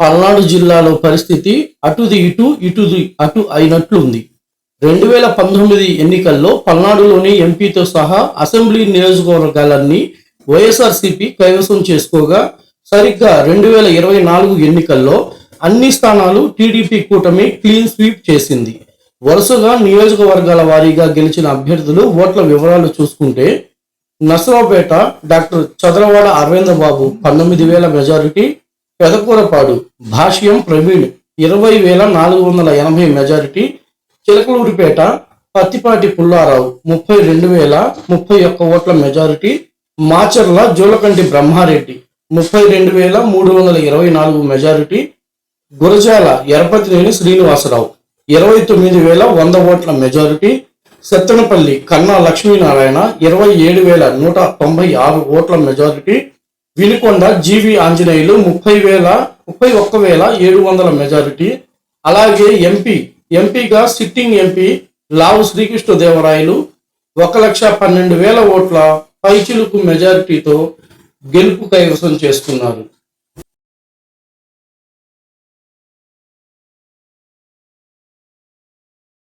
పల్నాడు జిల్లాలో పరిస్థితి అటుది ఇటు ఇటుది అటు అయినట్లు ఉంది రెండు వేల పంతొమ్మిది ఎన్నికల్లో పల్నాడులోని ఎంపీతో సహా అసెంబ్లీ నియోజకవర్గాలన్నీ వైఎస్ఆర్సీపీ కైవసం చేసుకోగా సరిగ్గా రెండు వేల ఇరవై నాలుగు ఎన్నికల్లో అన్ని స్థానాలు టీడీపీ కూటమి క్లీన్ స్వీప్ చేసింది. వరుసగా నియోజకవర్గాల వారీగా గెలిచిన అభ్యర్థులు ఓట్ల వివరాలు చూసుకుంటే నసరావుపేట డాక్టర్ చదరవాడ అరవింద బాబు పంతొమ్మిది వేల మెజారిటీ పెదకూరపాడు భాష్యం ప్రవీణ్ ఇరవై వేల నాలుగు వందల ఎనభై మెజారిటీ. చిలకలూరిపేట పత్తిపాటి పుల్లారావు ముప్పై రెండు వేల ముప్పై ఒక్క ఓట్ల మెజారిటీ. మాచర్ల జోలకంటి బ్రహ్మారెడ్డి ముప్పై రెండు వేల మూడు వందల ఇరవై నాలుగు మెజారిటీ. గురజాల ఎరపతినేని శ్రీనివాసరావు ఇరవై తొమ్మిది వేల వంద ఓట్ల మెజారిటీ. సత్తెనపల్లి కన్నా లక్ష్మీనారాయణ ఇరవై ఏడు వేల నూట తొంభై ఆరు ఓట్ల మెజారిటీ. వినుకొండ జీవి ఆంజనేయులు ముప్పై వేల ముప్పై ఒక్క వేల ఏడు వందల మెజారిటీ. అలాగే ఎంపీ ఎంపీగా సిట్టింగ్ ఎంపీ లావు శ్రీకృష్ణదేవరాయలు ఒక లక్ష పన్నెండు వేల ఓట్ల పైచిలుకు మెజారిటీతో గెలుపు కైవసం చేస్తున్నారు.